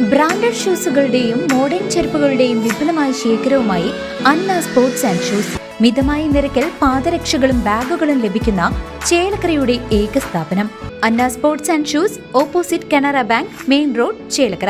Branded ഷൂസുകളുടെയും modern ചെരുപ്പുകളുടെയും വിപുലമായ ശേഖരവുമായി അന്ന സ്പോർട്സ് ആൻഡ് ഷൂസ്. മിതമായ നിരക്കിൽ പാദരക്ഷകളും ബാഗുകളും ലഭിക്കുന്ന ചേലക്കരയുടെ ഏക സ്ഥാപനം. Anna sports and shoes opposite Canara bank main road Chelakkara.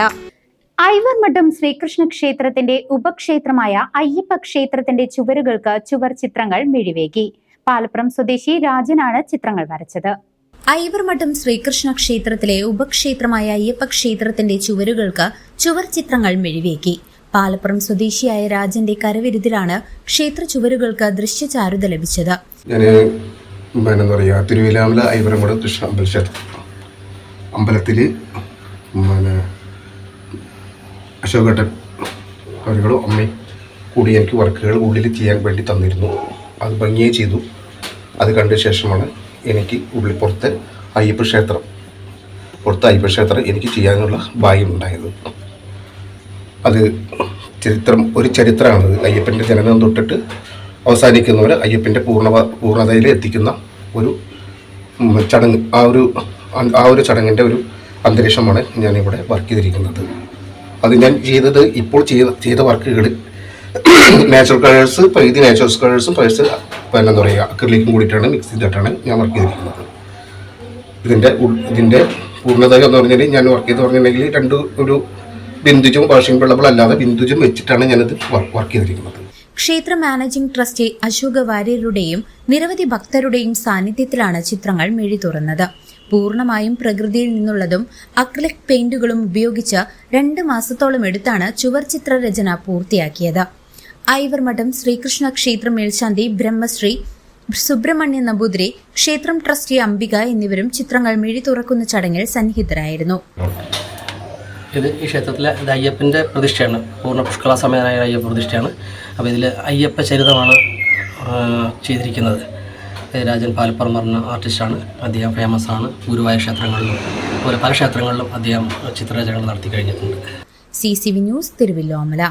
Ivarmadom Sreekrishna ക്ഷേത്രത്തിന്റെ ഉപക്ഷേത്രമായ അയ്യപ്പ ക്ഷേത്രത്തിന്റെ ചുവരുകൾക്ക് ചുവർ ചിത്രങ്ങൾ മിഴിവേകി. പാലപ്പുറം സ്വദേശി രാജനാണ് ചിത്രങ്ങൾ വരച്ചത്. ഐവർമഠം ശ്രീകൃഷ്ണ ക്ഷേത്രത്തിലെ ഉപക്ഷേത്രമായ അയ്യപ്പ ക്ഷേത്രത്തിന്റെ ചുവരുകൾക്ക് ചുവർ ചിത്രങ്ങൾ മെഴിവേക്കി പാലപ്പുറം സ്വദേശിയായ രാജന്റെ കരവിരുതിലാണ് ക്ഷേത്ര ചുവരുകൾക്ക് ദൃശ്യചാരുത ലഭിച്ചത്. ഞാൻ തിരുവിലാമല അമ്പലത്തിൽ പിന്നെ അശോകട്ടൻ കൂടി എനിക്ക് വർക്കുകൾ ഉള്ളിൽ ചെയ്യാൻ വേണ്ടി തന്നിരുന്നു. അത് ഭംഗിയായി ചെയ്തു. അത് കണ്ട ശേഷമാണ് എനിക്ക് ഉള്ളിപ്പുറത്ത് അയ്യപ്പ ക്ഷേത്രം പുറത്ത് അയ്യപ്പ ക്ഷേത്രം എനിക്ക് ചെയ്യാനുള്ള ഭാഗ്യം ഉണ്ടായത്. അത് ചരിത്രം ഒരു ചരിത്രമാണത്. അയ്യപ്പന്റെ ജനനം തൊട്ടിട്ട് അവസാനിക്കുന്നവരെ അയ്യപ്പന്റെ പൂർണ പൂർണതയിൽ എത്തിക്കുന്ന ഒരു ചടങ്ങ് ആ ഒരു ആ ഒരു ചടങ്ങിന്റെ ഒരു അന്തരീക്ഷമാണ് ഞാനിവിടെ വർക്ക് ചെയ്തിരിക്കുന്നത്. അത് ഞാൻ ചെയ്തത് ഇപ്പോൾ ചെയ്ത ചെയ്ത വർക്കുകൾ നാച്ചുറൽ കളേഴ്സ് പ്രകൃതി നാച്ചുറൽ കളേഴ്സും പ്രൈസ് പിന്നെ എന്താ പറയുക. അക്രലിക്കും കൂടിയിട്ടാണ് മിക്സ് ചെയ്തിട്ടാണ് ഞാൻ വർക്ക് ചെയ്തിരിക്കുന്നത്. ഇതിന്റെ ഇതിന്റെ പൂർണതകൾ എന്ന് പറഞ്ഞാൽ ഞാൻ വർക്ക് ചെയ്ത് പറഞ്ഞിട്ടുണ്ടെങ്കിൽ രണ്ട് ഒരു ബിന്ദുജും വാഷിംഗ് വെള്ളബിൾ അല്ലാതെ ബിന്ദുജും വെച്ചിട്ടാണ് ഞാനിത് വർക്ക് ചെയ്തിരിക്കുന്നത്. ക്ഷേത്ര മാനേജിംഗ് ട്രസ്റ്റി അശോക വാര്യരുടെയും നിരവധി ഭക്തരുടെയും സാന്നിധ്യത്തിലാണ് ചിത്രങ്ങൾ മെഴി തുറന്നത്. പൂർണമായും പ്രകൃതിയിൽ നിന്നുള്ളതും അക്രിലിക് പെയിന്റുകളും ഉപയോഗിച്ച് രണ്ട് മാസത്തോളം എടുത്താണ് ചുവർ ചിത്രരചന പൂർത്തിയാക്കിയത്. ഐവർമഠം ശ്രീകൃഷ്ണ ക്ഷേത്രം മേൽശാന്തി ബ്രഹ്മശ്രീ സുബ്രഹ്മണ്യ നമ്പൂതിരി ക്ഷേത്രം ട്രസ്റ്റി അംബിക എന്നിവരും ചിത്രങ്ങൾ മിഴി തുറക്കുന്ന ചടങ്ങിൽ സന്നിഹിതരായിരുന്നു. ഇത് ഈ ക്ഷേത്രത്തിലെ ഇത് അയ്യപ്പന്റെ പ്രതിഷ്ഠയാണ്. പൂർണ പുഷ്കള സമേതനായ അയ്യപ്പ പ്രതിഷ്ഠയാണ്. അപ്പോൾ ഇതിൽ അയ്യപ്പ ചരിതമാണ് ചെയ്തിരിക്കുന്നത്. രാജൻ പാലപ്പുറം പറഞ്ഞ ആർട്ടിസ്റ്റാണ് അദ്ദേഹം ഫേമസ് ആണ്. ഗുരുവായൂർ ക്ഷേത്രങ്ങളിലും അതുപോലെ പല ക്ഷേത്രങ്ങളിലും അദ്ദേഹം ചിത്രരചനകൾ നടത്തി കഴിഞ്ഞിട്ടുണ്ട്. C C V news Thiruvillwamala